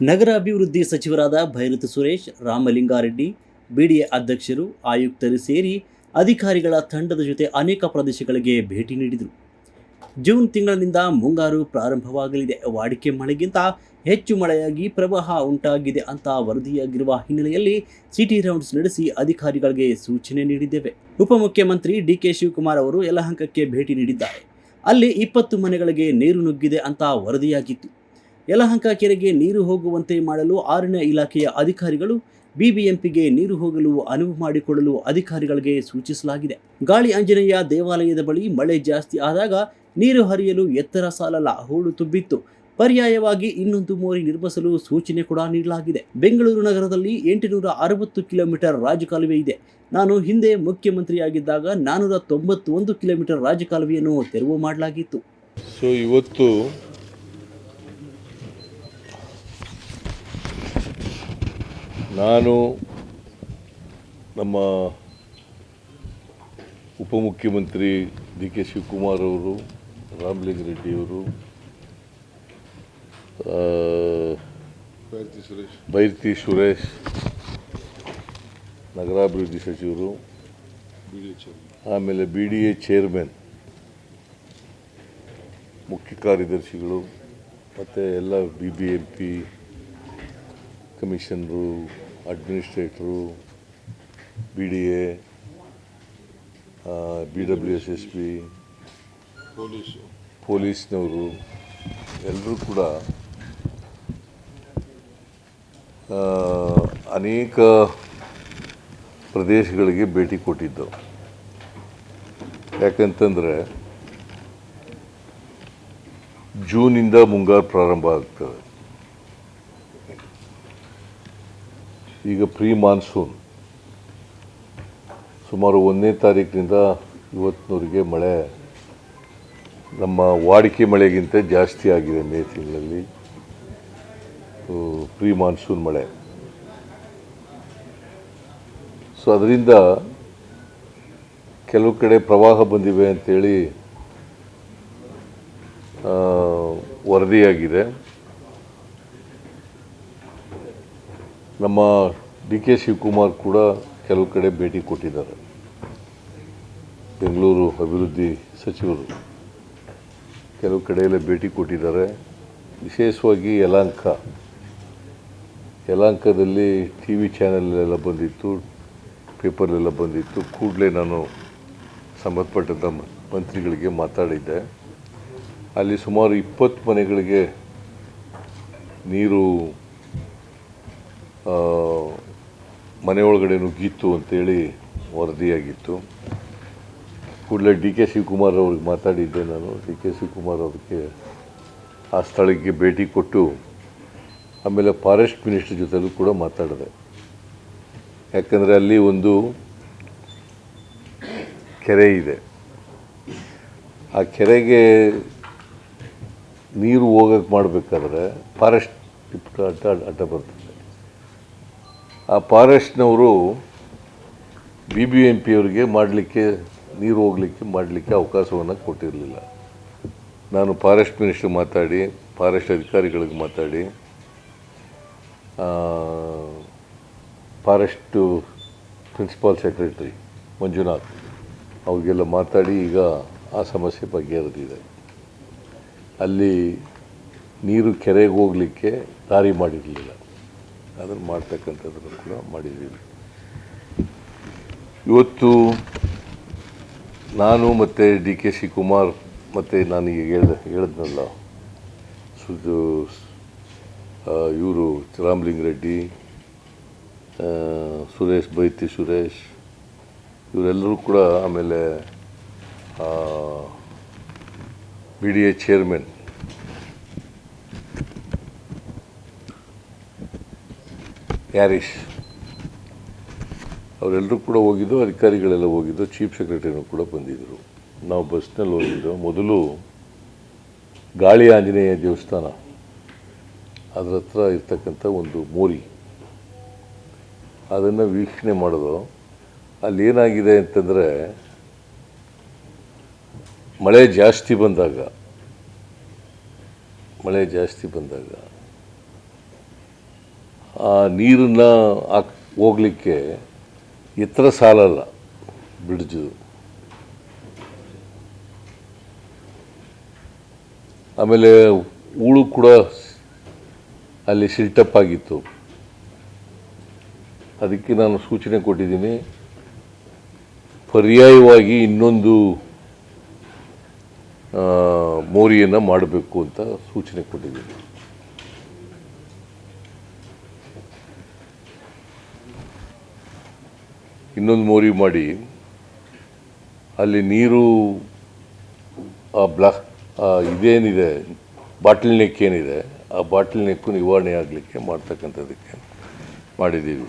ನಗರಾಭಿವೃದ್ಧಿ ಸಚಿವರಾದ ಭೈರತಿ ಸುರೇಶ್, ರಾಮಲಿಂಗಾರೆಡ್ಡಿ, ಬಿಡಿಎ ಅಧ್ಯಕ್ಷರು, ಆಯುಕ್ತರು ಸೇರಿ ಅಧಿಕಾರಿಗಳ ತಂಡದ ಜೊತೆ ಅನೇಕ ಪ್ರದೇಶಗಳಿಗೆ ಭೇಟಿ ನೀಡಿದರು. ಜೂನ್ ತಿಂಗಳಿನಿಂದ ಮುಂಗಾರು ಪ್ರಾರಂಭವಾಗಲಿದೆ. ವಾಡಿಕೆ ಮಳೆಗಿಂತ ಹೆಚ್ಚು ಮಳೆಯಾಗಿ ಪ್ರವಾಹ ಉಂಟಾಗಿದೆ ಅಂತ ವರದಿಯಾಗಿರುವ ಹಿನ್ನೆಲೆಯಲ್ಲಿ ಸಿಟಿ ರೌಂಡ್ಸ್ ನಡೆಸಿ ಅಧಿಕಾರಿಗಳಿಗೆ ಸೂಚನೆ ನೀಡಿದ್ದೇವೆ. ಉಪಮುಖ್ಯಮಂತ್ರಿ ಡಿಕೆ ಶಿವಕುಮಾರ್ ಅವರು ಯಲಹಂಕಕ್ಕೆ ಭೇಟಿ ನೀಡಿದ್ದಾರೆ. ಅಲ್ಲಿ ಇಪ್ಪತ್ತು ಮನೆಗಳಿಗೆ ನೀರು ನುಗ್ಗಿದೆ ಅಂತ ವರದಿಯಾಗಿತ್ತು. ಯಲಹಂಕ ಕೆರೆಗೆ ನೀರು ಹೋಗುವಂತೆ ಮಾಡಲು ಆರಣ್ಯ ಇಲಾಖೆಯ ಅಧಿಕಾರಿಗಳು ಬಿಬಿಎಂಪಿಗೆ ನೀರು ಹೋಗಲು ಅನುವು ಮಾಡಿಕೊಡಲು ಅಧಿಕಾರಿಗಳಿಗೆ ಸೂಚಿಸಲಾಗಿದೆ. ಗಾಳಿ ಆಂಜನೇಯ ದೇವಾಲಯದ ಬಳಿ ಮಳೆ ಜಾಸ್ತಿ ಆದಾಗ ನೀರು ಹರಿಯಲು ಎತ್ತರ ಸಾಲಲ್ಲ, ಹೂಳು ತುಂಬಿತ್ತು. ಪರ್ಯಾಯವಾಗಿ ಇನ್ನೊಂದು ಮೋರಿ ನಿರ್ಮಿಸಲು ಸೂಚನೆ ಕೂಡ ನೀಡಲಾಗಿದೆ. ಬೆಂಗಳೂರು ನಗರದಲ್ಲಿ ಎಂಟುನೂರ ಅರವತ್ತು ಕಿಲೋಮೀಟರ್ ರಾಜಕಾಲುವೆ ಇದೆ. ನಾನು ಹಿಂದೆ ಮುಖ್ಯಮಂತ್ರಿಯಾಗಿದ್ದಾಗ ನಾನೂರ ತೊಂಬತ್ತೊಂದು ಕಿಲೋಮೀಟರ್ ರಾಜಕಾಲುವೆಯನ್ನು ತೆರವು ಮಾಡಲಾಗಿತ್ತು. ಸೊ ಇವತ್ತು ನಾನು ನಮ್ಮ ಉಪಮುಖ್ಯಮಂತ್ರಿ ಡಿ ಕೆ ಶಿವಕುಮಾರ್ ಅವರು ರಾಮಲಿಂಗ ರೆಡ್ಡಿಯವರು ಆ, ಭಾರತಿ ಸುರೇಶ್. ಬೈರ್ತಿ ಸುರೇಶ್ ನಗರಾಭಿವೃದ್ಧಿ ಸಚಿವರು ಆಮೇಲೆ ಬಿ ಡಿ ಎ ಚೇರ್ಮನ್ ಮುಖ್ಯ ಕಾರ್ಯದರ್ಶಿಗಳು ಮತ್ತು ಎಲ್ಲ B B M P commissioner administrator B D A B W S S P police ಪೊಲೀಸ್ನವರು ಎಲ್ಲರೂ ಕೂಡ ಅನೇಕ ಪ್ರದೇಶಗಳಿಗೆ ಭೇಟಿ ಕೊಟ್ಟಿದ್ದವು ಯಾಕಂತಂದರೆ ಜೂನಿಂದ ಮುಂಗಾರು ಪ್ರಾರಂಭ ಆಗ್ತದೆ. ಈಗ ಪ್ರೀ ಮಾನ್ಸೂನ್. ಸುಮಾರು ಒಂದನೇ ತಾರೀಕಿನಿಂದ ಇವತ್ತಿನವರೆಗೆ ಮಳೆ. ನಮ್ಮ ವಾಡಿಕೆ ಮಳೆಗಿಂತ ಜಾಸ್ತಿ ಆಗಿದೆ ಮೇ ತಿಂಗಳಲ್ಲಿ. ಪ್ರೀ ಮಾನ್ಸೂನ್ ಮಳೆ. ಸೊ ಅದರಿಂದ ಕೆಲವು ಕಡೆ ಪ್ರವಾಹ ಬಂದಿವೆ ಅಂತೇಳಿ ಆ, ವರದಿಯಾಗಿದೆ. ನಮ್ಮ ಡಿ ಕೆ ಶಿವಕುಮಾರ್ ಕೂಡ ಕೆಲವು ಕಡೆ ಭೇಟಿ ಕೊಟ್ಟಿದ್ದಾರೆ. ಬೆಂಗಳೂರು ಅಭಿವೃದ್ಧಿ ಸಚಿವರು ಕೆಲವು ಕಡೆಯಲ್ಲೇ ಭೇಟಿ ಕೊಟ್ಟಿದ್ದಾರೆ. ವಿಶೇಷವಾಗಿ ಯಲಾಂಕ ಯಲಾಂಕದಲ್ಲಿ ಟಿ ವಿ ಚಾನಲ್ಲೆಲ್ಲ ಬಂದಿತ್ತು, ಪೇಪರ್ಲೆಲ್ಲ ಬಂದಿತ್ತು. ಕೂಡಲೇ ನಾನು ಸಂಬಂಧಪಟ್ಟಂಥ ಮಂತ್ರಿಗಳಿಗೆ ಮಾತಾಡಿದ್ದೆ. ಅಲ್ಲಿ ಸುಮಾರು ಇಪ್ಪತ್ತು ಮನೆಗಳಿಗೆ ನೀರು ಆ, ಮನೆ ಒಳಗಡೆ ನುಗ್ಗಿತ್ತು ಅಂತೇಳಿ ವರದಿಯಾಗಿತ್ತು. ಕೂಡಲೇ ಡಿ ಕೆ ಶಿವಕುಮಾರ್ ಅವ್ರಿಗೆ ಮಾತಾಡಿದ್ದೆ ನಾನು. ಡಿ ಕೆ ಶಿವಕುಮಾರ್ ಅವ್ರಿಗೆ ಆ ಸ್ಥಳಕ್ಕೆ ಭೇಟಿ ಕೊಟ್ಟು ಆಮೇಲೆ ಫಾರೆಸ್ಟ್ ಮಿನಿಸ್ಟರ್ ಜೊತೆಲೂ ಕೂಡ ಮಾತಾಡಿದೆ. ಯಾಕಂದರೆ ಅಲ್ಲಿ ಒಂದು ಕೆರೆ ಇದೆ. ಆ ಕೆರೆಗೆ ನೀರು ಹೋಗಕ್ಕೆ ಮಾಡಬೇಕಾದ್ರೆ ಫಾರೆಸ್ಟ್ ಅಡ್ಡ ಅಡ್ಡ ಬರ್ತದೆ. ಆ ಫಾರೆಸ್ಟ್ನವರು ಬಿ ಬಿ ಎಂ ಪಿಯವರಿಗೆ ಮಾಡಲಿಕ್ಕೆ, ನೀರು ಹೋಗಲಿಕ್ಕೆ, ಮಾಡಲಿಕ್ಕೆ ಅವಕಾಶವನ್ನು ಕೊಟ್ಟಿರಲಿಲ್ಲ. ನಾನು ಫಾರೆಸ್ಟ್ ಮಿನಿಸ್ಟ್ರ್ ಮಾತಾಡಿ, ಫಾರೆಸ್ಟ್ ಅಧಿಕಾರಿಗಳಿಗೆ ಮಾತಾಡಿ ಫಾರೆಸ್ಟು ಪ್ರಿನ್ಸಿಪಾಲ್ ಸೆಕ್ರೆಟರಿ ಮಂಜುನಾಥ್ ಅವ್ರಿಗೆಲ್ಲ ಮಾತಾಡಿ ಈಗ ಆ ಸಮಸ್ಯೆ ಬಗೆಹರಿದಿದೆ. ಅಲ್ಲಿ ನೀರು ಕೆರೆಗೆ ಹೋಗಲಿಕ್ಕೆ ದಾರಿ ಮಾಡಿರಲಿಲ್ಲ. ಅದನ್ನು ಮಾಡ್ತಕ್ಕಂಥದ್ದನ್ನು ಕೂಡ ಮಾಡಿದ್ದೀವಿ. ಇವತ್ತು ನಾನು ಮತ್ತು ಡಿ ಕೆ ಶಿವಕುಮಾರ್ ಮತ್ತು ನಾನು ಈಗ ಹೇಳ್ದ ಹೇಳಿದ್ನಲ್ಲ ಸುದು ಇವರು ರಾಮಲಿಂಗ ರೆಡ್ಡಿ ಆ, ಸುರೇಶ್ ಬೈತಿ ಸುರೇಶ್ ಇವರೆಲ್ಲರೂ ಕೂಡ ಆಮೇಲೆ ಬಿ ಡಿ ಎ ಚೇರ್ಮನ್. ಯಾರೀಶ್ ಅವರೆಲ್ಲರೂ ಕೂಡ ಹೋಗಿದ್ದು, ಅಧಿಕಾರಿಗಳೆಲ್ಲ ಹೋಗಿದ್ದು, ಚೀಫ್ ಸೆಕ್ರೆಟರಿನೂ ಕೂಡ ಬಂದಿದ್ದರು ನಾವು ಬಸ್ನಲ್ಲಿ ಹೋಗಿದ್ದು, ಮೊದಲು ಗಾಳಿ ಆಂಜನೇಯ ದೇವಸ್ಥಾನ. ಅದರ ಹತ್ರ ಇರ್ತಕ್ಕಂಥ ಒಂದು ಮೋರಿ. ಅದನ್ನು ವೀಕ್ಷಣೆ ಮಾಡೋದು. ಅಲ್ಲಿ ಏನಾಗಿದೆ ಅಂತಂದರೆ, ಮಳೆ ಜಾಸ್ತಿ ಬಂದಾಗ, ಮಳೆ ಜಾಸ್ತಿ ಬಂದಾಗ ನೀರನ್ನು ಹಾಕ್ ಹೋಗಲಿಕ್ಕೆ ಎತ್ತರ ಸಾಲಲ್ಲ ಬ್ರಿಡ್ಜು. ಆಮೇಲೆ ಹೂಳು ಕೂಡ ಅಲ್ಲಿ ಸಿಲ್ಟಪ್ ಆಗಿತ್ತು. ಅದಕ್ಕೆ ನಾನು ಸೂಚನೆ ಕೊಟ್ಟಿದ್ದೀನಿ. ಪರ್ಯಾಯವಾಗಿ ಇನ್ನೊಂದು ಮೋರಿಯನ್ನು ಮಾಡಬೇಕು ಅಂತ ಸೂಚನೆ ಕೊಟ್ಟಿದ್ದೀನಿ. ಇನ್ನೊಂದು ಮೋರಿ ಮಾಡಿ, ಅಲ್ಲಿ ನೀರು, ಆ ಬ್ಲಾ ಇದೇನಿದೆ ಬಾಟಲ್ ನೆಕ್ ಏನಿದೆ, ಆ ಬಾಟಲ್ ನೆಕ್ಕು ನಿವಾರಣೆ ಆಗಲಿಕ್ಕೆ ಮಾಡ್ತಕ್ಕಂಥದ್ದಕ್ಕೆ ಮಾಡಿದ್ದೀವಿ.